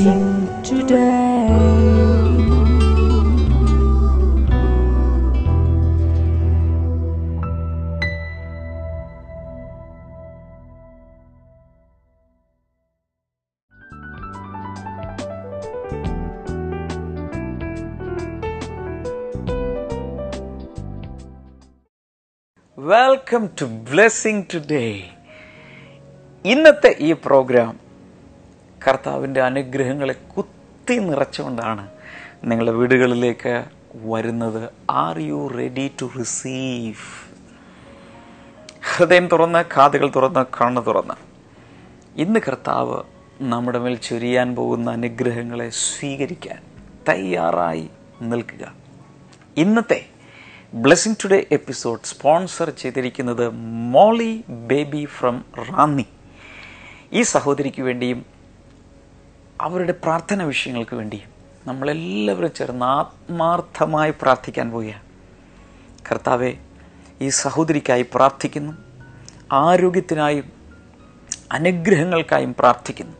Welcome to Blessing Today. ഇന്നത്തെ ഈ program. കർത്താവിൻ്റെ അനുഗ്രഹങ്ങളെ കുത്തി നിറച്ചുകൊണ്ടാണ് നിങ്ങളുടെ വീടുകളിലേക്ക് വരുന്നത് are you ready to receive ഹൃദയം തുറന്ന് കാതുകൾ തുറന്ന് കണ്ണ് തുറന്ന് ഇന്ന് കർത്താവ് നമ്മുടെ മേൽ ചൊരിയാൻ പോകുന്ന അനുഗ്രഹങ്ങളെ സ്വീകരിക്കാൻ തയ്യാറായി നിൽക്കുക ഇന്നത്തെ ബ്ലെസ്സിങ് ടുഡേ എപ്പിസോഡ് സ്പോൺസർ ചെയ്തിരിക്കുന്നത് മോളി ബേബി ഫ്രം റാന്നി ഈ സഹോദരിക്ക് വേണ്ടിയും അവരുടെ പ്രാർത്ഥന വിഷയങ്ങൾക്ക് വേണ്ടി നമ്മളെല്ലാവരും ചേർന്ന് ആത്മാർത്ഥമായി പ്രാർത്ഥിക്കാൻ പോവുകയാണ് കർത്താവെ ഈ സഹോദരിക്കായി പ്രാർത്ഥിക്കുന്നു ആരോഗ്യത്തിനായും അനുഗ്രഹങ്ങൾക്കായും പ്രാർത്ഥിക്കുന്നു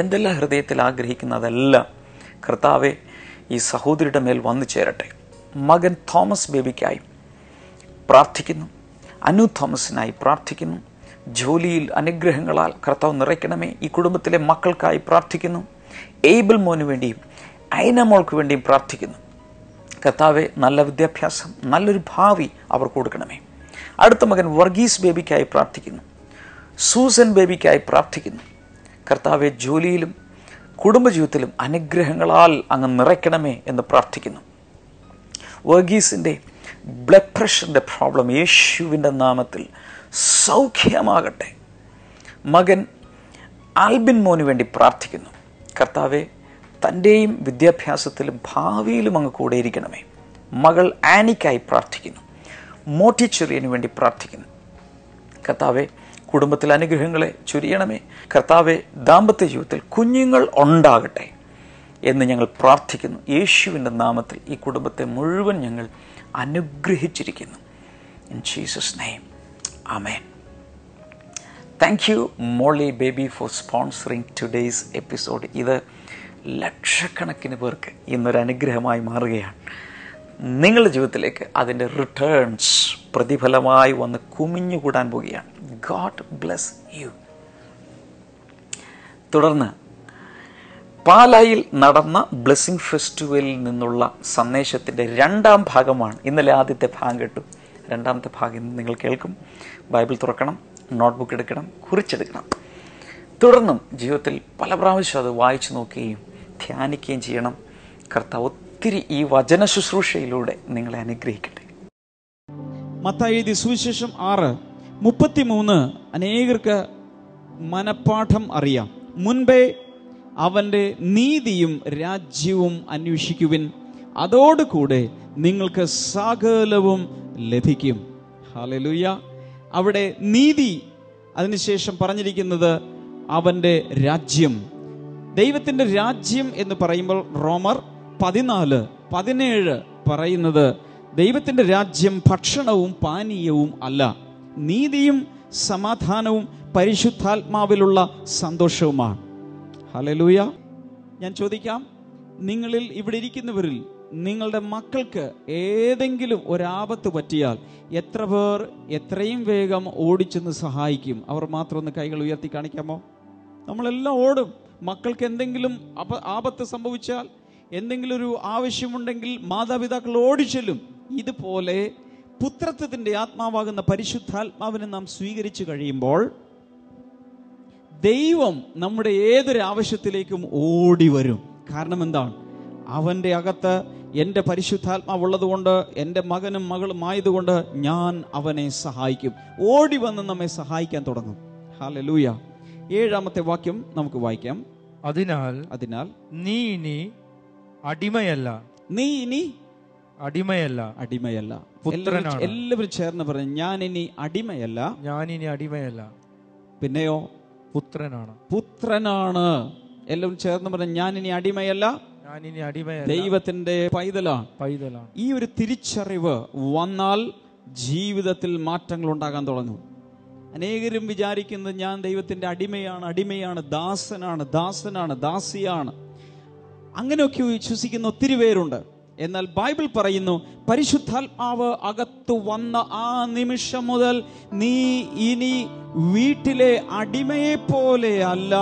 എന്തെല്ലാം ഹൃദയത്തിൽ ആഗ്രഹിക്കുന്ന അതെല്ലാം കർത്താവെ ഈ സഹോദരിയുടെ മേൽ വന്നു ചേരട്ടെ മകൻ തോമസ് ബേബിക്കായും പ്രാർത്ഥിക്കുന്നു അനു തോമസിനായി പ്രാർത്ഥിക്കുന്നു ജോലിയിൽ അനുഗ്രഹങ്ങളാൽ കർത്താവ് നിറയ്ക്കണമേ ഈ കുടുംബത്തിലെ മക്കൾക്കായി പ്രാർത്ഥിക്കുന്നു എയ്ബിൾ മോന് വേണ്ടിയും ഐനമോൾക്ക് വേണ്ടിയും പ്രാർത്ഥിക്കുന്നു കർത്താവെ നല്ല വിദ്യാഭ്യാസം നല്ലൊരു ഭാവി അവർക്ക് കൊടുക്കണമേ അടുത്ത മകൻ വർഗീസ് ബേബിക്കായി പ്രാർത്ഥിക്കുന്നു സൂസൻ ബേബിക്കായി പ്രാർത്ഥിക്കുന്നു കർത്താവെ ജോലിയിലും കുടുംബജീവിതത്തിലും അനുഗ്രഹങ്ങളാൽ അങ്ങ് നിറയ്ക്കണമേ എന്ന് പ്രാർത്ഥിക്കുന്നു വർഗീസിൻ്റെ ബ്ലഡ് പ്രഷറിൻ്റെ പ്രോബ്ലം യേശുവിൻ്റെ നാമത്തിൽ സൗഖ്യമാകട്ടെ മകൻ ആൽബിൻ മോന് വേണ്ടി പ്രാർത്ഥിക്കുന്നു കർത്താവെ തൻ്റെയും വിദ്യാഭ്യാസത്തിലും ഭാവിയിലും അങ്ങ് കൂടെയിരിക്കണമേ മകൾ ആനിക്കായി പ്രാർത്ഥിക്കുന്നു മോട്ടിച്ചെറിയനു വേണ്ടി പ്രാർത്ഥിക്കുന്നു കർത്താവെ കുടുംബത്തിൽ അനുഗ്രഹങ്ങളെ ചുരിയണമേ കർത്താവെ ദാമ്പത്യ ജീവിതത്തിൽ കുഞ്ഞുങ്ങൾ ഉണ്ടാകട്ടെ എന്ന് ഞങ്ങൾ പ്രാർത്ഥിക്കുന്നു യേശുവിൻ്റെ നാമത്തിൽ ഈ കുടുംബത്തെ മുഴുവൻ ഞങ്ങൾ അനുഗ്രഹിച്ചിരിക്കുന്നു in Jesus name amen thank you Moly Baby for sponsoring today's episode ഇത് ലക്ഷക്കണക്കിന് പേർക്ക് ഇന്നൊരു അനുഗ്രഹമായി മാറുകയാണ് നിങ്ങളുടെ ജീവിതത്തിലേക്ക് അതിൻ്റെ റിട്ടേൺസ് പ്രതിഫലമായി വന്ന് കുമിഞ്ഞുകൂടാൻ പോവുകയാണ് ഗോഡ് ബ്ലെസ് യു തുടർന്ന് പാലായിൽ നടന്ന ബ്ലെസ്സിങ് ഫെസ്റ്റിവലിൽ നിന്നുള്ള സന്ദേശത്തിൻ്റെ രണ്ടാം ഭാഗമാണ് ഇന്നലെ ആദ്യത്തെ ഭാഗം കേട്ടു രണ്ടാമത്തെ ഭാഗം നിങ്ങൾ കേൾക്കും ബൈബിൾ തുറക്കണം നോട്ട്ബുക്ക് എടുക്കണം കുറിച്ചെടുക്കണം തുടർന്നും ജീവിതത്തിൽ പല പ്രാവശ്യം അത് വായിച്ചു നോക്കുകയും ധ്യാനിക്കുകയും ചെയ്യണം കർത്താവ് ഒത്തിരി ഈ വചന ശുശ്രൂഷയിലൂടെ നിങ്ങളെ അനുഗ്രഹിക്കട്ടെ മത്തായി സുവിശേഷം ആറ് മൂന്ന് അനേകർക്ക് മനപ്പാഠം അറിയാം മുൻപേ അവൻ്റെ നീതിയും രാജ്യവും അന്വേഷിക്കുവിൻ അതോടുകൂടെ നിങ്ങൾക്ക് സകലവും ലഭിക്കും ഹാലലുയ്യ അവിടെ നീതി അതിനുശേഷം പറഞ്ഞിരിക്കുന്നത് അവൻ്റെ രാജ്യം ദൈവത്തിൻ്റെ രാജ്യം എന്ന് പറയുമ്പോൾ റോമർ പതിനാല് പതിനേഴ് പറയുന്നത് ദൈവത്തിൻ്റെ രാജ്യം ഭക്ഷണവും പാനീയവും അല്ല നീതിയും സമാധാനവും പരിശുദ്ധാത്മാവിലുള്ള സന്തോഷവുമാണ് ഹലലൂയ ഞാൻ ചോദിക്കാം നിങ്ങളിൽ ഇവിടെ ഇരിക്കുന്നവരിൽ നിങ്ങളുടെ മക്കൾക്ക് ഏതെങ്കിലും ഒരാപത്ത് പറ്റിയാൽ എത്ര പേർ എത്രയും വേഗം ഓടിച്ചെന്ന് സഹായിക്കും അവർ മാത്രം ഒന്ന് കൈകൾ ഉയർത്തി കാണിക്കാമോ നമ്മളെല്ലാം ഓടും മക്കൾക്ക് എന്തെങ്കിലും അപ ആപത്ത് സംഭവിച്ചാൽ എന്തെങ്കിലും ഒരു ആവശ്യമുണ്ടെങ്കിൽ മാതാപിതാക്കൾ ഓടിച്ചെല്ലും ഇതുപോലെ പുത്രത്വത്തിൻ്റെ ആത്മാവാകുന്ന പരിശുദ്ധാത്മാവിനെ നാം സ്വീകരിച്ചു കഴിയുമ്പോൾ ദൈവം നമ്മുടെ ഏതൊരു ആവശ്യത്തിലേക്കും ഓടി വരും കാരണം എന്താണ് അവൻ്റെ അകത്ത് എൻ്റെ പരിശുദ്ധാത്മാവുള്ളതുകൊണ്ട് എൻ്റെ മകനും മകളും ആയതുകൊണ്ട് ഞാൻ അവനെ സഹായിക്കും ഓടി വന്ന് നമ്മെ സഹായിക്കാൻ തുടങ്ങും ലൂയ ഏഴാമത്തെ വാക്യം നമുക്ക് വായിക്കാം അതിനാൽ അതിനാൽ നീ ഇനി അടിമയല്ല നീ ഇനി അടിമയല്ല അടിമയല്ല പുത്രനാണ് എല്ലാവരും ചേർന്ന് പറഞ്ഞു ഞാൻ ഇനി അടിമയല്ല ഞാൻ ഇനി അടിമയല്ല പിന്നെയോ പുത്രനാണ് പുത്രനാണ് എല്ലാവരും ചേർന്ന് പറഞ്ഞു ഞാൻ ഇനി അടിമയല്ല ദൈവത്തിന്റെ പൈതലാണ് പൈതലാണ് ഈ ഒരു തിരിച്ചറിവ് വന്നാൽ ജീവിതത്തിൽ മാറ്റങ്ങൾ ഉണ്ടാകാൻ തുടങ്ങും അനേകരും വിചാരിക്കുന്നത് ഞാൻ ദൈവത്തിന്റെ അടിമയാണ് അടിമയാണ് ദാസനാണ് ദാസനാണ് ദാസിയാണ് അങ്ങനെയൊക്കെ വിശ്വസിക്കുന്ന ഒത്തിരി പേരുണ്ട് എന്നാൽ ബൈബിൾ പറയുന്നു പരിശുദ്ധാത്മാവ് അകത്ത് വന്ന ആ നിമിഷം മുതൽ നീ ഇനി വീട്ടിലെ അടിമയെ പോലെയല്ല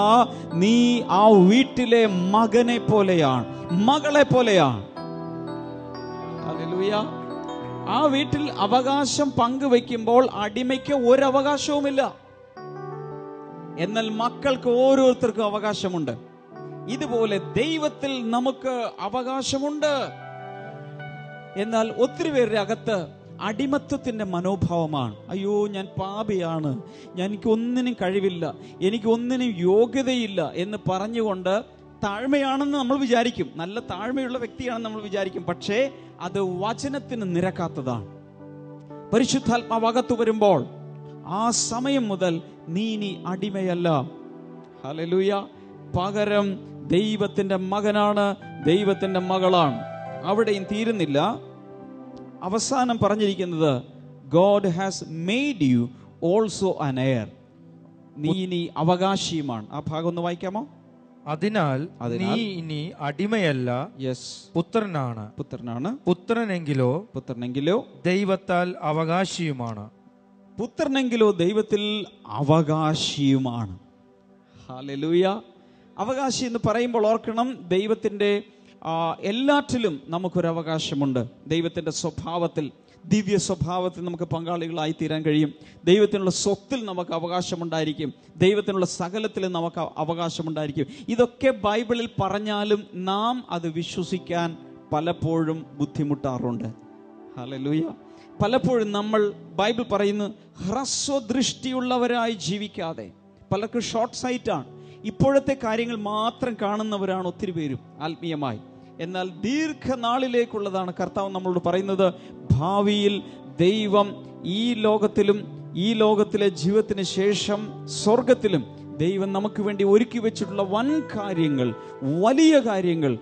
നീ ആ വീട്ടിലെ മകനെ പോലെയാണ് മകളെ പോലെയാണ് ആ വീട്ടിൽ അവകാശം പങ്കുവെക്കുമ്പോൾ അടിമയ്ക്ക് ഒരു അവകാശവുമില്ല എന്നാൽ മക്കൾക്ക് ഓരോരുത്തർക്കും അവകാശമുണ്ട് ഇതുപോലെ ദൈവത്തിൽ നമുക്ക് അവകാശമുണ്ട് എന്നാൽ ഒത്തിരി പേരുടെ അകത്ത് അടിമത്വത്തിൻ്റെ മനോഭാവമാണ് അയ്യോ ഞാൻ പാപിയാണ് ഞാൻ എനിക്കൊന്നിനും കഴിവില്ല എനിക്കൊന്നിനും യോഗ്യതയില്ല എന്ന് പറഞ്ഞുകൊണ്ട് താഴ്മയാണെന്ന് നമ്മൾ വിചാരിക്കും നല്ല താഴ്മയുള്ള വ്യക്തിയാണെന്ന് നമ്മൾ വിചാരിക്കും പക്ഷേ അത് വചനത്തിന് നിരക്കാത്തതാണ് പരിശുദ്ധാത്മാവകത്ത് വരുമ്പോൾ ആ സമയം മുതൽ നീ ഇനി അടിമയല്ല ഹലലുയ പകരം ദൈവത്തിൻ്റെ മകനാണ് ദൈവത്തിൻ്റെ മകളാണ് അവിടെയും തീരുന്നില്ല അവസാനം പറഞ്ഞിരിക്കുന്നത് God has made you also an heir നീ ഇനി അവകാശിയുമാണ് ആ ഭാഗം ഒന്ന് വായിക്കാമോ അതിനാൽ നീ ഇനി അടിമയല്ല യെസ് പുത്രനാണ് പുത്രനാണ് പുത്രനെങ്കിലോ പുത്രനെങ്കിലോ ദൈവത്താൽ അവകാശിയുമാണ് പുത്രനെങ്കിലോ ദൈവത്തിൽ അവകാശിയുമാണ് അവകാശി എന്ന് പറയുമ്പോൾ ഓർക്കണം ദൈവത്തിന്റെ എല്ലാറ്റിലും നമുക്കൊരവകാശമുണ്ട് ദൈവത്തിൻ്റെ സ്വഭാവത്തിൽ ദിവ്യ സ്വഭാവത്തിൽ നമുക്ക് പങ്കാളികളായി തീരാൻ കഴിയും ദൈവത്തിനുള്ള സ്വത്തിൽ നമുക്ക് അവകാശമുണ്ടായിരിക്കും ദൈവത്തിനുള്ള സകലത്തിൽ നമുക്ക് അവകാശമുണ്ടായിരിക്കും ഇതൊക്കെ ബൈബിളിൽ പറഞ്ഞാലും നാം അത് വിശ്വസിക്കാൻ പലപ്പോഴും ബുദ്ധിമുട്ടാറുണ്ട് ഹലലൂയ പലപ്പോഴും നമ്മൾ ബൈബിൾ പറയുന്നു ഹ്രസ്വദൃഷ്ടിയുള്ളവരായി ജീവിക്കാതെ പലർക്കും ഷോർട്ട് സൈറ്റാണ് ഇപ്പോഴത്തെ കാര്യങ്ങൾ മാത്രം കാണുന്നവരാണ് ഒത്തിരി പേരും ആത്മീയമായി എന്നാൽ ദീർഘനാളിലേക്കുള്ളതാണ് കർത്താവ് നമ്മളോട് പറയുന്നത് ഭാവിയിൽ ദൈവം ഈ ലോകത്തിലും ഈ ലോകത്തിലെ ജീവിതത്തിന് ശേഷം സ്വർഗത്തിലും ദൈവം നമുക്ക് വേണ്ടി ഒരുക്കി വെച്ചിട്ടുള്ള വൻ കാര്യങ്ങൾ വലിയ കാര്യങ്ങൾ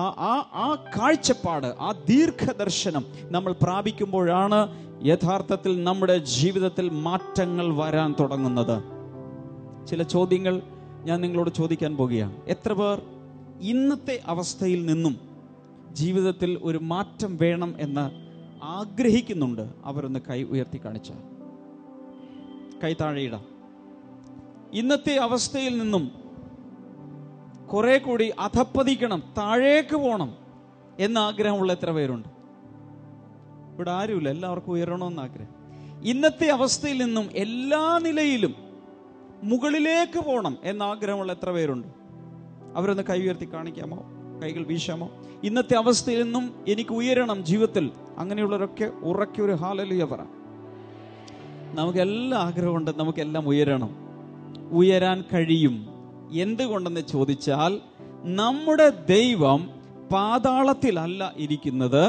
ആ ആ ആ കാഴ്ചപ്പാട് ആ ദീർഘദർശനം നമ്മൾ പ്രാപിക്കുമ്പോഴാണ് യഥാർത്ഥത്തിൽ നമ്മുടെ ജീവിതത്തിൽ മാറ്റങ്ങൾ വരാൻ തുടങ്ങുന്നത് ചില ചോദ്യങ്ങൾ ഞാൻ നിങ്ങളോട് ചോദിക്കാൻ പോകുകയാണ് എത്ര പേർ ഇന്നത്തെ അവസ്ഥയിൽ നിന്നും ജീവിതത്തിൽ ഒരു മാറ്റം വേണം എന്ന് ആഗ്രഹിക്കുന്നുണ്ട് അവരൊന്ന് കൈ ഉയർത്തി കാണിച്ചാൽ കൈ താഴെയിട ഇന്നത്തെ അവസ്ഥയിൽ നിന്നും കുറെ കൂടി അധപ്പതിക്കണം താഴേക്ക് പോകണം എന്ന ആഗ്രഹമുള്ള എത്ര പേരുണ്ട് ഇവിടെ ആരുമില്ല എല്ലാവർക്കും ഉയരണമെന്ന് ആഗ്രഹം ഇന്നത്തെ അവസ്ഥയിൽ നിന്നും എല്ലാ നിലയിലും മുകളിലേക്ക് പോകണം എന്ന ആഗ്രഹമുള്ള എത്ര പേരുണ്ട് അവരൊന്ന് കൈ ഉയർത്തി കാണിക്കാമോ കൈകൾ വീശാമോ ഇന്നത്തെ അവസ്ഥയിൽ നിന്നും എനിക്ക് ഉയരണം ജീവിതത്തിൽ അങ്ങനെയുള്ളവരൊക്കെ ഉറക്കി ഒരു ഹാലലുയ പറ നമുക്കെല്ലാം ആഗ്രഹമുണ്ട് നമുക്കെല്ലാം ഉയരണം ഉയരാൻ കഴിയും എന്തുകൊണ്ടെന്ന് ചോദിച്ചാൽ നമ്മുടെ ദൈവം പാതാളത്തിലല്ല ഇരിക്കുന്നത്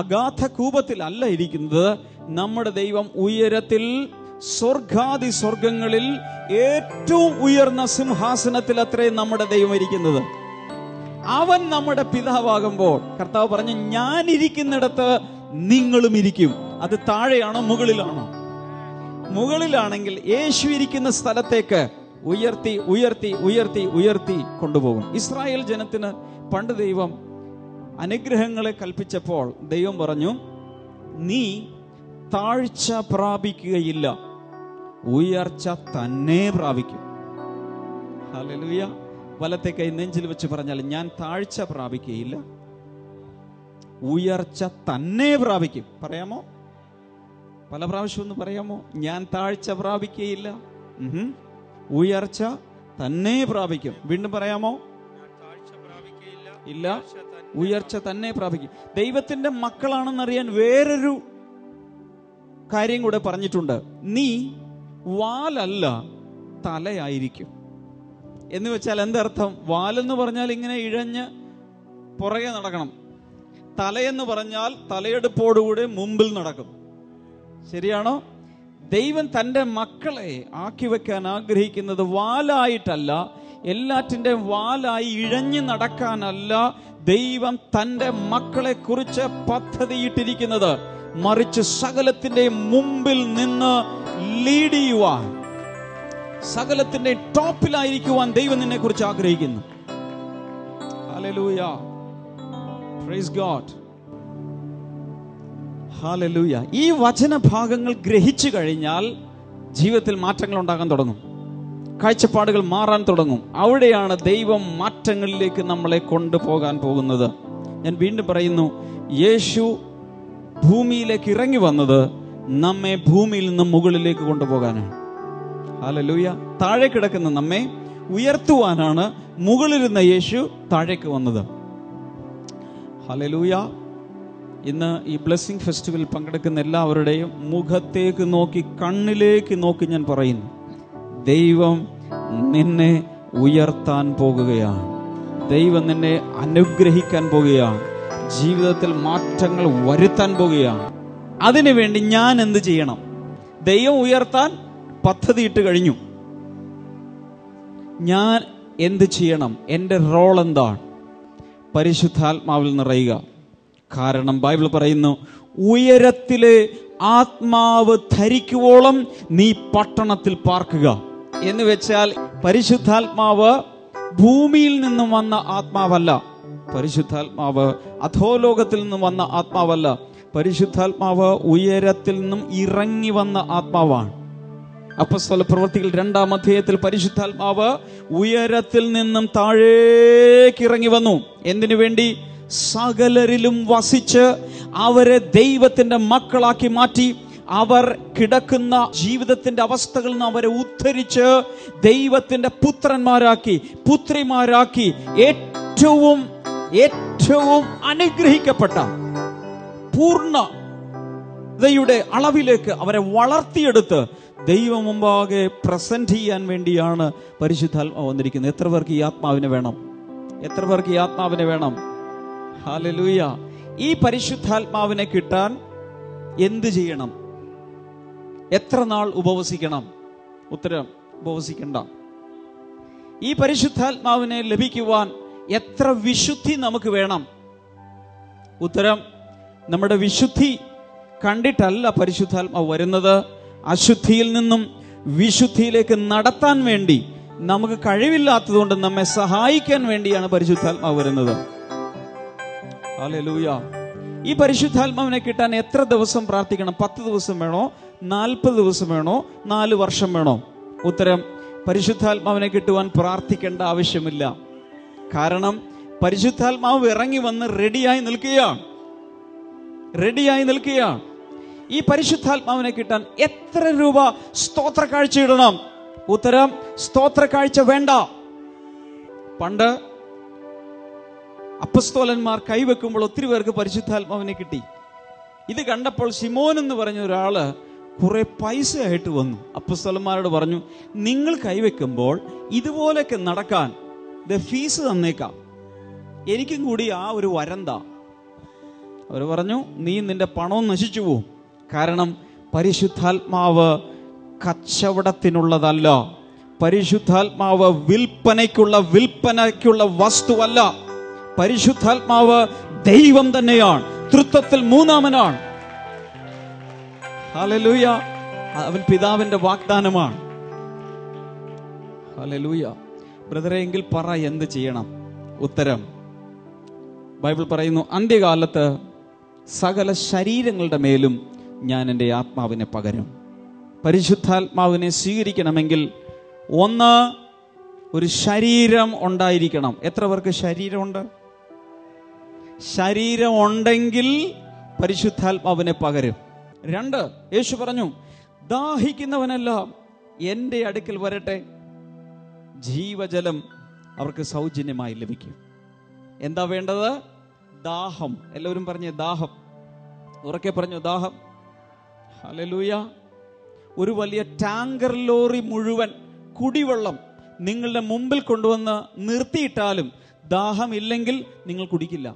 അഗാധ കൂപത്തിലല്ല ഇരിക്കുന്നത് നമ്മുടെ ദൈവം ഉയരത്തിൽ സ്വർഗാദി സ്വർഗങ്ങളിൽ ഏറ്റവും ഉയർന്ന സിംഹാസനത്തിൽ അത്രേ നമ്മുടെ ദൈവം ഇരിക്കുന്നത് അവൻ നമ്മുടെ പിതാവാകുമ്പോൾ കർത്താവ് പറഞ്ഞു ഞാനിരിക്കുന്നിടത്ത് നിങ്ങളും ഇരിക്കും അത് താഴെയാണോ മുകളിലാണോ മുകളിലാണെങ്കിൽ യേശു ഇരിക്കുന്ന സ്ഥലത്തേക്ക് ഉയർത്തി ഉയർത്തി ഉയർത്തി ഉയർത്തി കൊണ്ടുപോകും ഇസ്രായേൽ ജനത്തിന് പണ്ട് ദൈവം അനുഗ്രഹങ്ങളെ കൽപ്പിച്ചപ്പോൾ ദൈവം പറഞ്ഞു നീ താഴ്ച പ്രാപിക്കുകയില്ല ഉയർച്ച തന്നെ പ്രാപിക്കും ഹലലുയ വലത്തെ കൈ നെഞ്ചിൽ വെച്ച് പറഞ്ഞാൽ ഞാൻ താഴ്ച പ്രാപിക്കുകയില്ല ഉയർച്ച തന്നെ പ്രാപിക്കും പറയാമോ പല പ്രാവശ്യം ഒന്ന് പറയാമോ ഞാൻ താഴ്ച പ്രാപിക്കുകയില്ല ഉയർച്ച തന്നെ പ്രാപിക്കും വീണ്ടും പറയാമോ ഇല്ല ഉയർച്ച തന്നെ പ്രാപിക്കും ദൈവത്തിന്റെ മക്കളാണെന്നറിയാൻ വേറൊരു കാര്യം കൂടെ പറഞ്ഞിട്ടുണ്ട് നീ വാലല്ല തലയായിരിക്കും എന്ന് വെച്ചാൽ എന്തർത്ഥം വാലെന്ന് പറഞ്ഞാൽ ഇങ്ങനെ ഇഴഞ്ഞ് പുറകെ നടക്കണം തലയെന്ന് പറഞ്ഞാൽ തലയെടുപ്പോടുകൂടി മുമ്പിൽ നടക്കും ശരിയാണോ ദൈവം തൻ്റെ മക്കളെ ആക്കി വെക്കാൻ ആഗ്രഹിക്കുന്നത് വാലായിട്ടല്ല എല്ലാറ്റിൻ്റെ വാലായി ഇഴഞ്ഞു നടക്കാനല്ല ദൈവം തൻ്റെ കുറിച്ച് പദ്ധതിയിട്ടിരിക്കുന്നത് മറിച്ച് സകലത്തിൻ്റെ മുമ്പിൽ നിന്ന് ലീഡ് ചെയ്യുവാൻ സകലത്തിന്റെ ടോപ്പിലായിരിക്കുവാൻ ദൈവം നിന്നെ കുറിച്ച് ആഗ്രഹിക്കുന്നു ഈ വചന ഭാഗങ്ങൾ ഗ്രഹിച്ചു കഴിഞ്ഞാൽ ജീവിതത്തിൽ മാറ്റങ്ങൾ ഉണ്ടാകാൻ തുടങ്ങും കാഴ്ചപ്പാടുകൾ മാറാൻ തുടങ്ങും അവിടെയാണ് ദൈവം മാറ്റങ്ങളിലേക്ക് നമ്മളെ കൊണ്ടുപോകാൻ പോകുന്നത് ഞാൻ വീണ്ടും പറയുന്നു യേശു ഭൂമിയിലേക്ക് ഇറങ്ങി വന്നത് നമ്മെ ഭൂമിയിൽ നിന്ന് മുകളിലേക്ക് കൊണ്ടുപോകാനാണ് ഹാലലൂയ താഴെ കിടക്കുന്ന നമ്മെ ഉയർത്തുവാനാണ് മുകളിലിരുന്ന യേശു താഴേക്ക് വന്നത് ഹലലൂയ ഇന്ന് ഈ ബ്ലെസ്സിങ് ഫെസ്റ്റിവൽ പങ്കെടുക്കുന്ന എല്ലാവരുടെയും മുഖത്തേക്ക് നോക്കി കണ്ണിലേക്ക് നോക്കി ഞാൻ പറയുന്നു ദൈവം നിന്നെ ഉയർത്താൻ പോകുകയാണ് ദൈവം നിന്നെ അനുഗ്രഹിക്കാൻ പോകുകയാണ് ജീവിതത്തിൽ മാറ്റങ്ങൾ വരുത്താൻ പോകുകയാണ് അതിനുവേണ്ടി ഞാൻ എന്ത് ചെയ്യണം ദൈവം ഉയർത്താൻ പദ്ധതിയിട്ട് കഴിഞ്ഞു ഞാൻ എന്ത് ചെയ്യണം എൻ്റെ റോൾ എന്താണ് പരിശുദ്ധാത്മാവിൽ നിറയുക കാരണം ബൈബിൾ പറയുന്നു ഉയരത്തിലെ ആത്മാവ് ധരിക്കുവോളം നീ പട്ടണത്തിൽ പാർക്കുക എന്ന് വെച്ചാൽ പരിശുദ്ധാത്മാവ് ഭൂമിയിൽ നിന്നും വന്ന ആത്മാവല്ല പരിശുദ്ധാത്മാവ് അധോലോകത്തിൽ നിന്നും വന്ന ആത്മാവല്ല പരിശുദ്ധാത്മാവ് ഉയരത്തിൽ നിന്നും ഇറങ്ങി വന്ന ആത്മാവാണ് അപ്പസ്വല പ്രവർത്തികൾ രണ്ടാം അധ്യായത്തിൽ പരിശുദ്ധാത്മാവ് ഉയരത്തിൽ നിന്നും താഴേക്ക് ഇറങ്ങി വന്നു എന്തിനു വേണ്ടി സകലരിലും വസിച്ച് അവരെ ദൈവത്തിന്റെ മക്കളാക്കി മാറ്റി അവർ കിടക്കുന്ന ജീവിതത്തിന്റെ അവസ്ഥകളിൽ നിന്ന് അവരെ ഉദ്ധരിച്ച് ദൈവത്തിന്റെ പുത്രന്മാരാക്കി പുത്രിമാരാക്കി ഏറ്റവും ഏറ്റവും അനുഗ്രഹിക്കപ്പെട്ട പൂർണ്ണതയുടെ അളവിലേക്ക് അവരെ വളർത്തിയെടുത്ത് ദൈവം മുമ്പാകെ പ്രസന്റ് ചെയ്യാൻ വേണ്ടിയാണ് പരിശുദ്ധാത്മാവ് വന്നിരിക്കുന്നത് എത്ര പേർക്ക് ഈ ആത്മാവിനെ വേണം എത്ര പേർക്ക് ഈ ആത്മാവിനെ വേണം ഹാലലൂയ ഈ പരിശുദ്ധാത്മാവിനെ കിട്ടാൻ എന്ത് ചെയ്യണം എത്ര നാൾ ഉപവസിക്കണം ഉത്തരം ഉപവസിക്കണ്ട ഈ പരിശുദ്ധാത്മാവിനെ ലഭിക്കുവാൻ എത്ര വിശുദ്ധി നമുക്ക് വേണം ഉത്തരം നമ്മുടെ വിശുദ്ധി കണ്ടിട്ടല്ല പരിശുദ്ധാത്മാവ് വരുന്നത് അശുദ്ധിയിൽ നിന്നും വിശുദ്ധിയിലേക്ക് നടത്താൻ വേണ്ടി നമുക്ക് കഴിവില്ലാത്തതുകൊണ്ട് നമ്മെ സഹായിക്കാൻ വേണ്ടിയാണ് പരിശുദ്ധാത്മാവ് വരുന്നത് ഈ പരിശുദ്ധാത്മാവിനെ കിട്ടാൻ എത്ര ദിവസം പ്രാർത്ഥിക്കണം പത്ത് ദിവസം വേണോ നാൽപ്പത് ദിവസം വേണോ നാല് വർഷം വേണോ ഉത്തരം പരിശുദ്ധാത്മാവിനെ കിട്ടുവാൻ പ്രാർത്ഥിക്കേണ്ട ആവശ്യമില്ല കാരണം പരിശുദ്ധാത്മാവ് ഇറങ്ങി വന്ന് റെഡിയായി നിൽക്കുകയാണ് റെഡിയായി നിൽക്കുകയാണ് ഈ പരിശുദ്ധാത്മാവിനെ കിട്ടാൻ എത്ര രൂപ സ്തോത്ര കാഴ്ച ഇടണം ഉത്തരം സ്തോത്ര കാഴ്ച വേണ്ട പണ്ട് അപ്പസ്തോലന്മാർ കൈവെക്കുമ്പോൾ ഒത്തിരി പേർക്ക് പരിശുദ്ധാത്മാവിനെ കിട്ടി ഇത് കണ്ടപ്പോൾ സിമോൻ എന്ന് പറഞ്ഞ ഒരാള് കുറെ പൈസയായിട്ട് വന്നു അപ്പസ്തോലന്മാരോട് പറഞ്ഞു നിങ്ങൾ കൈവെക്കുമ്പോൾ ഇതുപോലെയൊക്കെ നടക്കാൻ ഫീസ് തന്നേക്കാം എനിക്കും കൂടി ആ ഒരു വരന്താ അവർ പറഞ്ഞു നീ നിന്റെ പണവും നശിച്ചു പോവും കാരണം പരിശുദ്ധാത്മാവ് കച്ചവടത്തിനുള്ളതല്ല പരിശുദ്ധാത്മാവ് വിൽപ്പനയ്ക്കുള്ള വിൽപ്പനയ്ക്കുള്ള വസ്തുവല്ല പരിശുദ്ധാത്മാവ് ദൈവം തന്നെയാണ് തൃത്വത്തിൽ മൂന്നാമനാണ് ഹലലൂയ അവൻ പിതാവിന്റെ വാഗ്ദാനമാണ് ഹലലൂയ ബ്രദറെ എങ്കിൽ പറ എന്ത് ചെയ്യണം ഉത്തരം ബൈബിൾ പറയുന്നു അന്ത്യകാലത്ത് സകല ശരീരങ്ങളുടെ മേലും ഞാൻ എൻ്റെ ആത്മാവിനെ പകരും പരിശുദ്ധാത്മാവിനെ സ്വീകരിക്കണമെങ്കിൽ ഒന്ന് ഒരു ശരീരം ഉണ്ടായിരിക്കണം എത്ര പേർക്ക് ശരീരമുണ്ട് ശരീരം ഉണ്ടെങ്കിൽ പരിശുദ്ധാത്മാവിനെ പകരും രണ്ട് യേശു പറഞ്ഞു ദാഹിക്കുന്നവനെല്ലാം എൻ്റെ അടുക്കൽ വരട്ടെ ജീവജലം അവർക്ക് സൗജന്യമായി ലഭിക്കും എന്താ വേണ്ടത് ദാഹം എല്ലാവരും പറഞ്ഞേ ദാഹം ഉറക്കെ പറഞ്ഞു ദാഹം ഹലലൂയ ഒരു വലിയ ടാങ്കർ ലോറി മുഴുവൻ കുടിവെള്ളം നിങ്ങളുടെ മുമ്പിൽ കൊണ്ടുവന്ന് നിർത്തിയിട്ടാലും ഇല്ലെങ്കിൽ നിങ്ങൾ കുടിക്കില്ല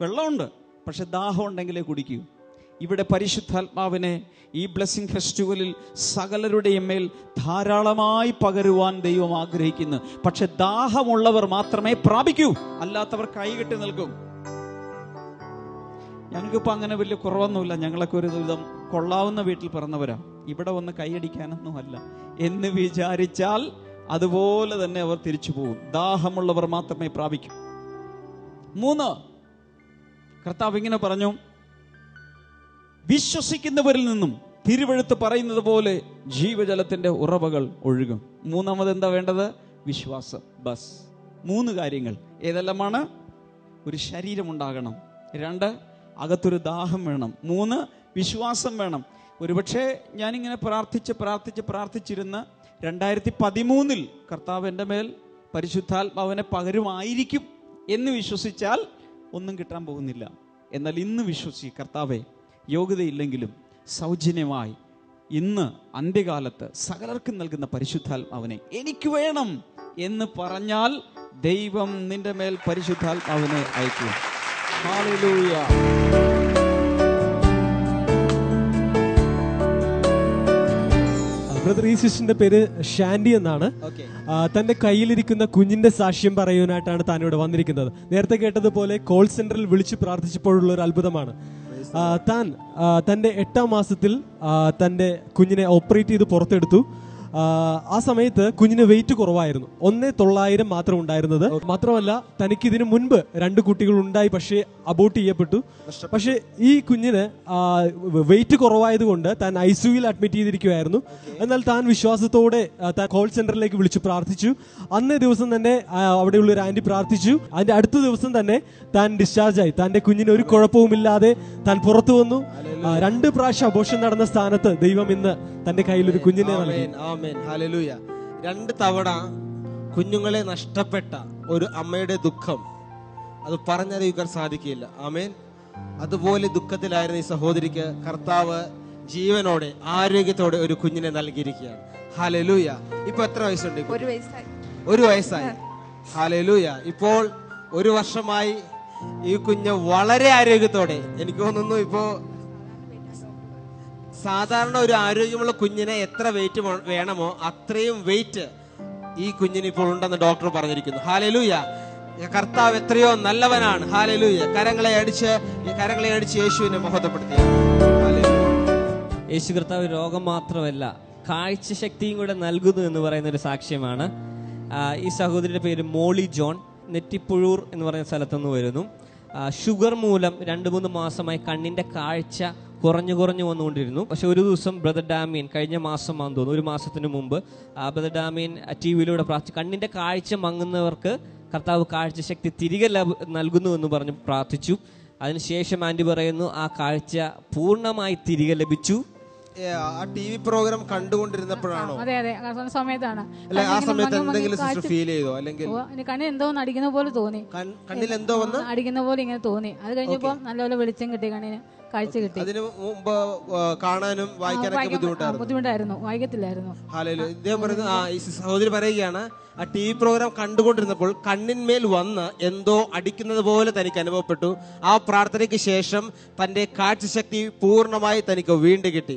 വെള്ളമുണ്ട് പക്ഷെ ദാഹം ഉണ്ടെങ്കിലേ കുടിക്കൂ ഇവിടെ പരിശുദ്ധാത്മാവിനെ ഈ ബ്ലെസ്സിങ് ഫെസ്റ്റിവലിൽ സകലരുടെയും മേൽ ധാരാളമായി പകരുവാൻ ദൈവം ആഗ്രഹിക്കുന്നു പക്ഷെ ദാഹമുള്ളവർ മാത്രമേ പ്രാപിക്കൂ അല്ലാത്തവർ കൈകെട്ടി നിൽക്കും ഞങ്ങൾക്കിപ്പോൾ അങ്ങനെ വലിയ കുറവൊന്നുമില്ല ഞങ്ങളൊക്കെ ഒരു ദുരിതം കൊള്ളാവുന്ന വീട്ടിൽ പിറന്നവരാ ഇവിടെ ഒന്ന് കൈയടിക്കാനൊന്നും അല്ല എന്ന് വിചാരിച്ചാൽ അതുപോലെ തന്നെ അവർ തിരിച്ചു പോകും ദാഹമുള്ളവർ മാത്രമേ പ്രാപിക്കൂ മൂന്ന് കർത്താവ് ഇങ്ങനെ പറഞ്ഞു വിശ്വസിക്കുന്നവരിൽ നിന്നും തിരുവഴുത്ത് പറയുന്നത് പോലെ ജീവജലത്തിന്റെ ഉറവകൾ ഒഴുകും മൂന്നാമത് എന്താ വേണ്ടത് വിശ്വാസം ബസ് മൂന്ന് കാര്യങ്ങൾ ഏതെല്ലാമാണ് ഒരു ശരീരമുണ്ടാകണം രണ്ട് അകത്തൊരു ദാഹം വേണം മൂന്ന് വിശ്വാസം വേണം ഒരുപക്ഷെ ഞാനിങ്ങനെ പ്രാർത്ഥിച്ച് പ്രാർത്ഥിച്ച് പ്രാർത്ഥിച്ചിരുന്ന രണ്ടായിരത്തി പതിമൂന്നിൽ കർത്താവ് എൻ്റെ മേൽ പരിശുദ്ധാത്മാവിനെ പകരുമായിരിക്കും എന്ന് വിശ്വസിച്ചാൽ ഒന്നും കിട്ടാൻ പോകുന്നില്ല എന്നാൽ ഇന്ന് വിശ്വസി കർത്താവെ യോഗ്യതയില്ലെങ്കിലും സൗജന്യമായി ഇന്ന് അന്ത്യകാലത്ത് സകലർക്കും നൽകുന്ന പരിശുദ്ധാത്മാവിനെ എനിക്ക് വേണം എന്ന് പറഞ്ഞാൽ ദൈവം നിന്റെ മേൽ പരിശുദ്ധാത്മാവിനെ അയക്കും ബ്രദർ ഈ സിസ്റ്ററിന്റെ പേര് ഷാൻഡി എന്നാണ് തന്റെ കയ്യിലിരിക്കുന്ന കുഞ്ഞിന്റെ സാക്ഷ്യം പറയുവാനായിട്ടാണ് താൻ ഇവിടെ വന്നിരിക്കുന്നത് നേരത്തെ കേട്ടതുപോലെ കോൾ സെന്ററിൽ വിളിച്ചു പ്രാർത്ഥിച്ചപ്പോഴുള്ള ഒരു അത്ഭുതമാണ് താൻ തന്റെ എട്ടാം മാസത്തിൽ തന്റെ കുഞ്ഞിനെ ഓപ്പറേറ്റ് ചെയ്ത് പുറത്തെടുത്തു ആ സമയത്ത് കുഞ്ഞിന് വെയിറ്റ് കുറവായിരുന്നു ഒന്നേ തൊള്ളായിരം മാത്രം ഉണ്ടായിരുന്നത് മാത്രമല്ല തനിക്ക് ഇതിനു മുൻപ് രണ്ട് കുട്ടികൾ ഉണ്ടായി പക്ഷേ അബോട്ട് ചെയ്യപ്പെട്ടു പക്ഷെ ഈ കുഞ്ഞിന് വെയിറ്റ് കുറവായതുകൊണ്ട് താൻ ഐ സിയുയിൽ അഡ്മിറ്റ് ചെയ്തിരിക്കുവായിരുന്നു എന്നാൽ താൻ വിശ്വാസത്തോടെ താൻ കോൾ സെന്ററിലേക്ക് വിളിച്ചു പ്രാർത്ഥിച്ചു അന്നേ ദിവസം തന്നെ അവിടെയുള്ള ഒരു ആന്റി പ്രാർത്ഥിച്ചു അതിന്റെ അടുത്ത ദിവസം തന്നെ താൻ ഡിസ്ചാർജ് ആയി തന്റെ കുഞ്ഞിന് ഒരു കുഴപ്പവുമില്ലാതെ താൻ പുറത്തു വന്നു രണ്ട് പ്രാവശ്യം അബോഷൻ നടന്ന സ്ഥാനത്ത് ദൈവം ഇന്ന് തന്റെ കയ്യിൽ ഒരു കുഞ്ഞിനെ നൽകി രണ്ട് തവണ കുഞ്ഞുങ്ങളെ നഷ്ടപ്പെട്ട ഒരു അമ്മയുടെ ദുഃഖം അത് പറഞ്ഞറിയിക്കാൻ സാധിക്കില്ല ആമേൻ അതുപോലെ ദുഃഖത്തിലായിരുന്ന ഈ സഹോദരിക്ക് കർത്താവ് ജീവനോടെ ആരോഗ്യത്തോടെ ഒരു കുഞ്ഞിനെ നൽകിയിരിക്കുകയാണ് ഹാലലൂയ ഇപ്പൊ എത്ര വയസ്സുണ്ട് ഒരു വയസ്സായി ഹാലലൂയ ഇപ്പോൾ ഒരു വർഷമായി ഈ കുഞ്ഞ് വളരെ ആരോഗ്യത്തോടെ എനിക്ക് തോന്നുന്നു ഇപ്പോ സാധാരണ ഒരു ആരോഗ്യമുള്ള കുഞ്ഞിനെ എത്ര വെയിറ്റ് വേണമോ അത്രയും വെയിറ്റ് ഈ കുഞ്ഞിന് ഇപ്പോൾ ഉണ്ടെന്ന് ഡോക്ടർ പറഞ്ഞിരിക്കുന്നു ഹാലലൂയ കർത്താവ് എത്രയോ നല്ലവനാണ് ഹാലലൂയ കരങ്ങളെ അടിച്ച് കരങ്ങളെ അടിച്ച് യേശുവിനെ മഹത്വപ്പെടുത്തി യേശു കർത്താവ് രോഗം മാത്രമല്ല കാഴ്ച ശക്തിയും കൂടെ നൽകുന്നു എന്ന് പറയുന്ന ഒരു സാക്ഷ്യമാണ് ഈ സഹോദരിയുടെ പേര് മോളി ജോൺ നെറ്റിപ്പുഴൂർ എന്ന് പറയുന്ന സ്ഥലത്തുനിന്ന് വരുന്നു ഷുഗർ മൂലം രണ്ട് മൂന്ന് മാസമായി കണ്ണിൻ്റെ കാഴ്ച കുറഞ്ഞു കുറഞ്ഞു വന്നുകൊണ്ടിരുന്നു പക്ഷെ ഒരു ദിവസം ബ്രദർ ഡാമിയൻ കഴിഞ്ഞ ആണെന്ന് തോന്നുന്നു ഒരു മാസത്തിന് മുമ്പ് ബ്രദർ ഡാമിയൻ ടി വിയിലൂടെ പ്രാർത്ഥി കണ്ണിൻ്റെ കാഴ്ച മങ്ങുന്നവർക്ക് കർത്താവ് ശക്തി തിരികെ നൽകുന്നു എന്ന് പറഞ്ഞ് പ്രാർത്ഥിച്ചു അതിനുശേഷം ആൻറ്റി പറയുന്നു ആ കാഴ്ച പൂർണ്ണമായി തിരികെ ലഭിച്ചു ആ ടി പ്രോഗ്രാം കണ്ടുകൊണ്ടിരുന്നപ്പോഴാണോ അതെ അതെ സമയത്താണ് അല്ല ആ സമയത്ത് എന്തെങ്കിലും സിസ്റ്റർ ഫീൽ ചെയ്തോ അല്ലെങ്കിൽ കണ്ണിൽ എന്തോ അടിക്കുന്ന പോലെ തോന്നി കണ്ണിൽ എന്തോ വന്ന് അടിക്കുന്ന പോലെ ഇങ്ങനെ തോന്നി അത് കഴിഞ്ഞപ്പോൾ നല്ലപോലെ വെളിച്ചം കിട്ടി കണ്ണിന് കാഴ്ച കിട്ടി അതിനു മുമ്പ് കാണാനും വായിക്കാനൊക്കെ ബുദ്ധിമുട്ടായിരുന്നു ബുദ്ധിമുട്ടായിരുന്നു വായിക്കത്തില്ലായിരുന്നു ഹാലയില് ഇദ്ദേഹം പറയുന്നത് ആ ഈ സഹോദരി പറയുകയാണ് ആ ടി വി പ്രോഗ്രാം കണ്ടുകൊണ്ടിരുന്നപ്പോൾ കണ്ണിന്മേൽ വന്ന് എന്തോ അടിക്കുന്നത് പോലെ തനിക്ക് അനുഭവപ്പെട്ടു ആ പ്രാർത്ഥനയ്ക്ക് ശേഷം തന്റെ കാഴ്ചശക്തി പൂർണ്ണമായി തനിക്ക് വീണ്ടും കിട്ടി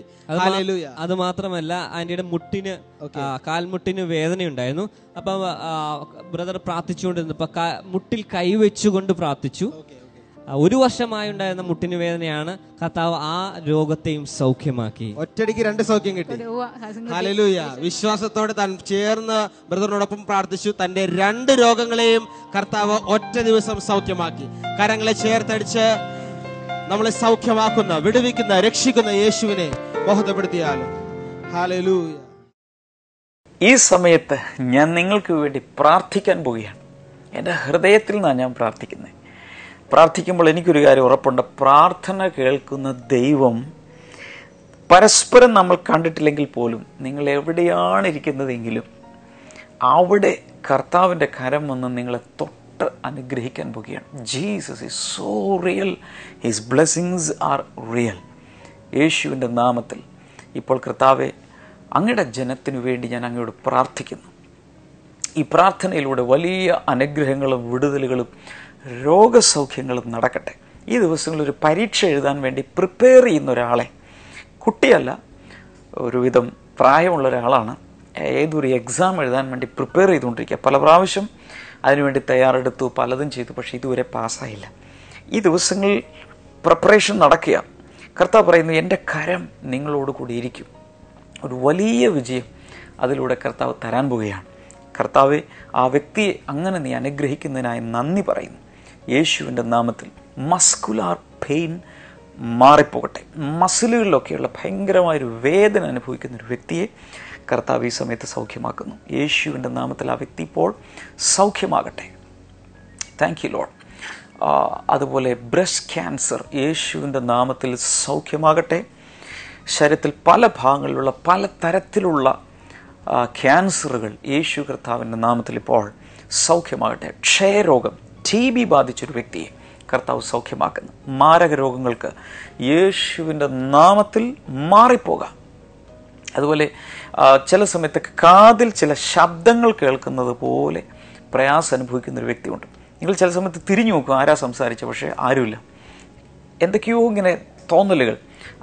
അത് മാത്രമല്ല ആന്റിയുടെ മുട്ടിന് കാൽമുട്ടിന് വേദനയുണ്ടായിരുന്നു അപ്പം ബ്രദർ പ്രാർത്ഥിച്ചുകൊണ്ടിരുന്നപ്പോ മുട്ടിൽ കൈവച്ചുകൊണ്ട് പ്രാർത്ഥിച്ചു ഒരു വർഷമായി ഉണ്ടായിരുന്ന മുട്ടിന് വേദനയാണ് കർത്താവ് ആ രോഗത്തെയും സൗഖ്യമാക്കി ഒറ്റടിക്ക് രണ്ട് സൗഖ്യം കിട്ടി ഹലലൂയ വിശ്വാസത്തോടെ താൻ ചേർന്ന ബ്രദറിനോടൊപ്പം പ്രാർത്ഥിച്ചു തന്റെ രണ്ട് രോഗങ്ങളെയും കർത്താവ് ഒറ്റ ദിവസം സൗഖ്യമാക്കി കരങ്ങളെ ചേർത്തടിച്ച് നമ്മളെ സൗഖ്യമാക്കുന്ന വിടുവിക്കുന്ന രക്ഷിക്കുന്ന യേശുവിനെ ബോധപ്പെടുത്തിയാലും ഹലലൂയ ഈ സമയത്ത് ഞാൻ നിങ്ങൾക്ക് വേണ്ടി പ്രാർത്ഥിക്കാൻ പോവുകയാണ് എൻ്റെ ഹൃദയത്തിൽ നിന്നാണ് ഞാൻ പ്രാർത്ഥിക്കുന്നത് പ്രാർത്ഥിക്കുമ്പോൾ എനിക്കൊരു കാര്യം ഉറപ്പുണ്ട് പ്രാർത്ഥന കേൾക്കുന്ന ദൈവം പരസ്പരം നമ്മൾ കണ്ടിട്ടില്ലെങ്കിൽ പോലും നിങ്ങൾ എവിടെയാണ് ഇരിക്കുന്നതെങ്കിലും അവിടെ കർത്താവിൻ്റെ കരം വന്ന് നിങ്ങളെ തൊട്ട് അനുഗ്രഹിക്കാൻ പോകുകയാണ് Jesus is so real his blessings are real യേശുവിൻ്റെ നാമത്തിൽ ഇപ്പോൾ കർത്താവെ അങ്ങയുടെ ജനത്തിനു വേണ്ടി ഞാൻ അങ്ങയോട് പ്രാർത്ഥിക്കുന്നു ഈ പ്രാർത്ഥനയിലൂടെ വലിയ അനുഗ്രഹങ്ങളും വിടുതലുകളും രോഗസൗഖ്യങ്ങളും നടക്കട്ടെ ഈ ദിവസങ്ങളിൽ ഒരു പരീക്ഷ എഴുതാൻ വേണ്ടി പ്രിപ്പയർ ചെയ്യുന്ന ഒരാളെ കുട്ടിയല്ല ഒരുവിധം പ്രായമുള്ള ഒരാളാണ് ഏതൊരു എക്സാം എഴുതാൻ വേണ്ടി പ്രിപ്പയർ ചെയ്തുകൊണ്ടിരിക്കുക പല പ്രാവശ്യം അതിനുവേണ്ടി തയ്യാറെടുത്തു പലതും ചെയ്തു പക്ഷേ ഇതുവരെ പാസ്സായില്ല ഈ ദിവസങ്ങളിൽ പ്രിപ്പറേഷൻ നടക്കുക കർത്താവ് പറയുന്നു എൻ്റെ കരം നിങ്ങളോട് കൂടി ഇരിക്കും ഒരു വലിയ വിജയം അതിലൂടെ കർത്താവ് തരാൻ പോവുകയാണ് കർത്താവ് ആ വ്യക്തിയെ അങ്ങനെ നീ അനുഗ്രഹിക്കുന്നതിനായി നന്ദി പറയുന്നു യേശുവിൻ്റെ നാമത്തിൽ മസ്കുലാർ പെയിൻ മാറിപ്പോകട്ടെ മസിലുകളിലൊക്കെയുള്ള ഭയങ്കരമായൊരു വേദന അനുഭവിക്കുന്ന ഒരു വ്യക്തിയെ കർത്താവ് ഈ സമയത്ത് സൗഖ്യമാക്കുന്നു യേശുവിൻ്റെ നാമത്തിൽ ആ വ്യക്തി ഇപ്പോൾ സൗഖ്യമാകട്ടെ താങ്ക് യു ലോഡ് അതുപോലെ ബ്രസ്റ്റ് ക്യാൻസർ യേശുവിൻ്റെ നാമത്തിൽ സൗഖ്യമാകട്ടെ ശരീരത്തിൽ പല ഭാഗങ്ങളിലുള്ള പല തരത്തിലുള്ള ക്യാൻസറുകൾ യേശു കർത്താവിൻ്റെ നാമത്തിൽ ഇപ്പോൾ സൗഖ്യമാകട്ടെ ക്ഷയരോഗം ടി ബി ബാധിച്ചൊരു വ്യക്തിയെ കർത്താവ് സൗഖ്യമാക്കുന്നു മാരക രോഗങ്ങൾക്ക് യേശുവിൻ്റെ നാമത്തിൽ മാറിപ്പോകാം അതുപോലെ ചില സമയത്ത് കാതിൽ ചില ശബ്ദങ്ങൾ കേൾക്കുന്നത് പോലെ പ്രയാസം അനുഭവിക്കുന്ന ഒരു വ്യക്തിയുണ്ട് നിങ്ങൾ ചില സമയത്ത് തിരിഞ്ഞു നോക്കും ആരാ സംസാരിച്ച പക്ഷേ ആരുമില്ല എന്തൊക്കെയോ ഇങ്ങനെ തോന്നലുകൾ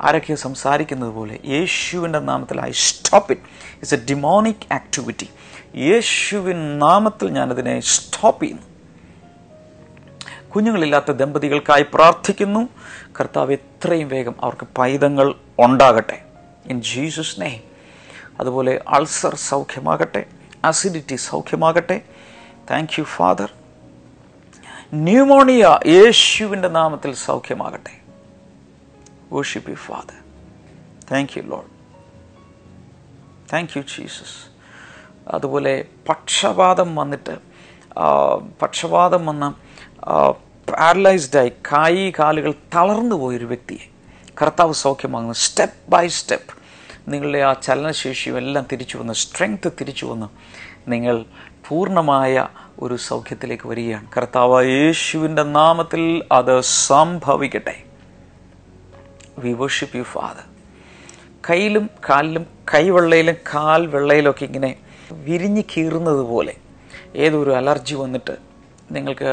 ആരൊക്കെയോ സംസാരിക്കുന്നത് പോലെ യേശുവിൻ്റെ നാമത്തിൽ I stop it it's a demonic activity യേശുവിൻ നാമത്തിൽ ഞാനതിനെ സ്റ്റോപ്പ് ചെയ്യുന്നു കുഞ്ഞുങ്ങളില്ലാത്ത ദമ്പതികൾക്കായി പ്രാർത്ഥിക്കുന്നു കർത്താവ് എത്രയും വേഗം അവർക്ക് പൈതങ്ങൾ ഉണ്ടാകട്ടെ ഇൻ ജീസസ് നെയ്മ് അതുപോലെ അൾസർ സൗഖ്യമാകട്ടെ അസിഡിറ്റി സൗഖ്യമാകട്ടെ താങ്ക് യു ഫാദർ ന്യൂമോണിയ യേശുവിൻ്റെ നാമത്തിൽ സൗഖ്യമാകട്ടെ worship you Father thank you Lord thank you Jesus അതുപോലെ പക്ഷപാതം വന്നിട്ട് പക്ഷപാതം വന്ന പാരലൈസ്ഡായി കായി കാലുകൾ തളർന്നു പോയൊരു വ്യക്തിയെ കർത്താവ് സൗഖ്യമാകുന്നു സ്റ്റെപ്പ് ബൈ സ്റ്റെപ്പ് നിങ്ങളുടെ ആ ചലനശേഷിയും എല്ലാം തിരിച്ചു വന്ന് സ്ട്രെങ്ത് തിരിച്ചു വന്ന് നിങ്ങൾ പൂർണ്ണമായ ഒരു സൗഖ്യത്തിലേക്ക് വരികയാണ് കർത്താവ് യേശുവിൻ്റെ നാമത്തിൽ അത് സംഭവിക്കട്ടെ വി വർഷിപ്പ് യു ഫാദർ കയ്യിലും കാലിലും കൈവെള്ളയിലും കാൽ വെള്ളയിലൊക്കെ ഇങ്ങനെ വിരിഞ്ഞ് കീറുന്നത് പോലെ ഏതൊരു അലർജി വന്നിട്ട് നിങ്ങൾക്ക്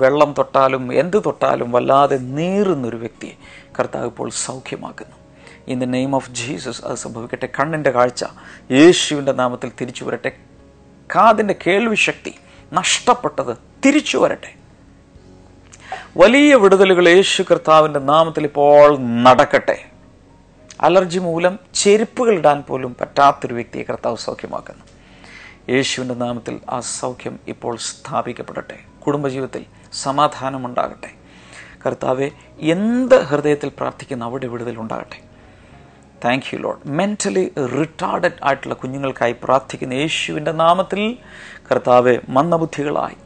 വെള്ളം തൊട്ടാലും എന്ത് തൊട്ടാലും വല്ലാതെ നീറുന്നൊരു വ്യക്തിയെ കർത്താവ് ഇപ്പോൾ സൗഖ്യമാക്കുന്നു in the name of Jesus അത് സംഭവിക്കട്ടെ കണ്ണിൻ്റെ കാഴ്ച യേശുവിൻ്റെ നാമത്തിൽ തിരിച്ചു വരട്ടെ കാതിൻ്റെ കേൾവിശക്തി നഷ്ടപ്പെട്ടത് തിരിച്ചു വരട്ടെ വലിയ വിടുതലുകൾ യേശു കർത്താവിൻ്റെ നാമത്തിൽ ഇപ്പോൾ നടക്കട്ടെ അലർജി മൂലം ചെരുപ്പുകൾ ഇടാൻ പോലും പറ്റാത്തൊരു വ്യക്തിയെ കർത്താവ് സൗഖ്യമാക്കുന്നു യേശുവിൻ്റെ നാമത്തിൽ ആ സൗഖ്യം ഇപ്പോൾ സ്ഥാപിക്കപ്പെടട്ടെ കുടുംബജീവിതത്തിൽ സമാധാനമുണ്ടാകട്ടെ കർത്താവെ എന്ത് ഹൃദയത്തിൽ പ്രാർത്ഥിക്കുന്ന അവിടെ വിടുതൽ ഉണ്ടാകട്ടെ thank you Lord mentally retarded ആയിട്ടുള്ള കുഞ്ഞുങ്ങൾക്കായി പ്രാർത്ഥിക്കുന്ന യേശുവിൻ്റെ നാമത്തിൽ കർത്താവ് മന്ദബുദ്ധികളായി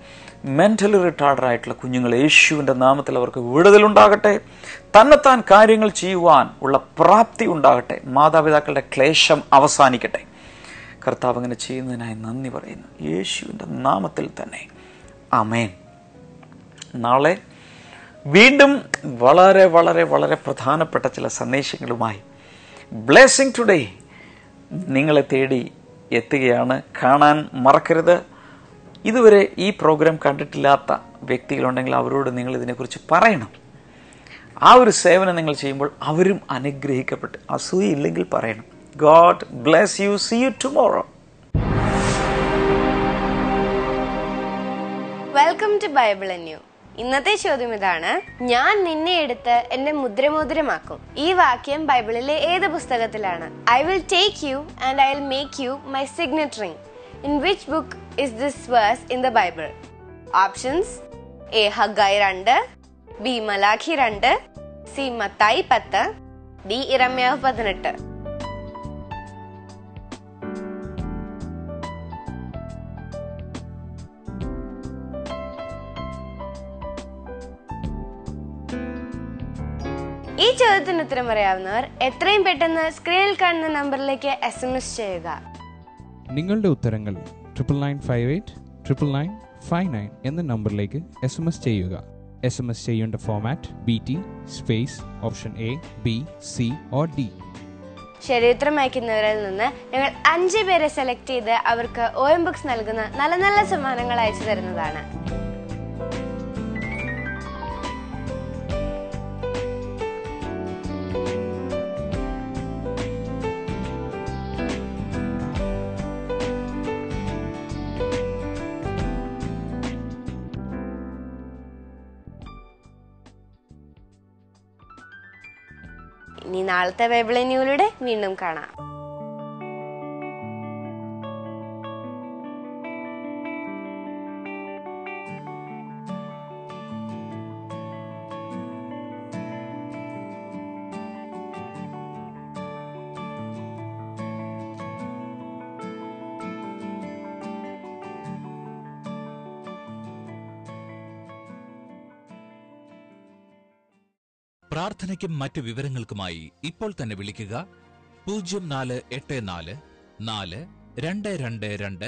മെൻ്റലി റിട്ടാർഡ് ആയിട്ടുള്ള കുഞ്ഞുങ്ങൾ യേശുവിൻ്റെ നാമത്തിൽ അവർക്ക് വിടുതലുണ്ടാകട്ടെ തന്നെത്താൻ കാര്യങ്ങൾ ചെയ്യുവാൻ ഉള്ള പ്രാപ്തി ഉണ്ടാകട്ടെ മാതാപിതാക്കളുടെ ക്ലേശം അവസാനിക്കട്ടെ കർത്താവ് അങ്ങനെ ചെയ്യുന്നതിനായി നന്ദി പറയുന്നു യേശുവിൻ്റെ നാമത്തിൽ തന്നെ അമേൻ നാളെ വീണ്ടും വളരെ വളരെ വളരെ പ്രധാനപ്പെട്ട ചില സന്ദേശങ്ങളുമായി ബ്ലെസ്സിങ് ടുഡേ നിങ്ങളെ തേടി എത്തുകയാണ് കാണാൻ മറക്കരുത് ഇതുവരെ ഈ പ്രോഗ്രാം കണ്ടിട്ടില്ലാത്ത വ്യക്തികളുണ്ടെങ്കിൽ അവരോട് നിങ്ങൾ ഇതിനെക്കുറിച്ച് പറയണം ആ ഒരു സേവനം നിങ്ങൾ ചെയ്യുമ്പോൾ അവരും അനുഗ്രഹിക്കപ്പെട്ട് അസൂയില്ലെങ്കിൽ പറയണം God bless you see you tomorrow welcome to Bible anew ഇന്നത്തെ ചോദ്യം ഇതാണ് ഞാൻ നിന്നെ എടുത്ത് എന്റെ മുദ്രമോതിരമാക്കും ഈ വാക്യം ബൈബിളിലെ ഏത് പുസ്തകത്തിലാണ് I will take you and I will make you my signet ring in which book is this verse in the Bible options A Haggai രണ്ട് ബി മലാഖി രണ്ട് സി മത്തായി പത്ത് ഡി ഇറമ്യാവ് പതിനെട്ട് ചോദ്യത്തിന് ഉത്തരം പറയാവുന്നവർ എത്രയും പെട്ടെന്ന് സ്ക്രീനിൽ കാണുന്ന നമ്പറിലേക്ക് എസ് എം എസ് ചെയ്യുക നിങ്ങളുടെ ഉത്തരങ്ങൾ triple nine five eight triple nine five nine എന്ന നമ്പറിലേക്ക് എസ് എം എസ് ചെയ്യുക എസ് എം എസ് ചെയ്യേണ്ട format B T space option A B C or D ശരി ഉത്തരം അയക്കുന്നവരിൽ നിന്ന് ഞങ്ങൾ അഞ്ച് പേരെ സെലക്ട് ചെയ്ത് അവർക്ക് ഒ എം ബുക്സ് നൽകുന്ന നല്ല നല്ല സമ്മാനങ്ങൾ അയച്ചു തരുന്നതാണ് നാളത്തെ ബൈബിൾ ന്യൂലൂടെ വീണ്ടും കാണാം പ്രാർത്ഥനയ്ക്കും മറ്റ് വിവരങ്ങൾക്കുമായി ഇപ്പോൾ തന്നെ വിളിക്കുക പൂജ്യം നാല് എട്ട് നാല് നാല് രണ്ട് രണ്ട് രണ്ട്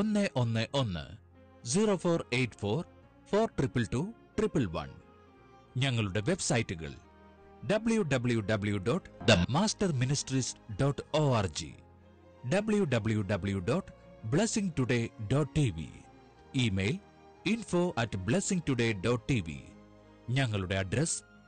ഒന്ന് ഒന്ന് ഒന്ന് zero four eight four four triple two triple one ഞങ്ങളുടെ വെബ്സൈറ്റുകൾ W W W dot the master ministries dot O R G W W W dot blessing today dot T V email info at blessing today dot T V ഞങ്ങളുടെ address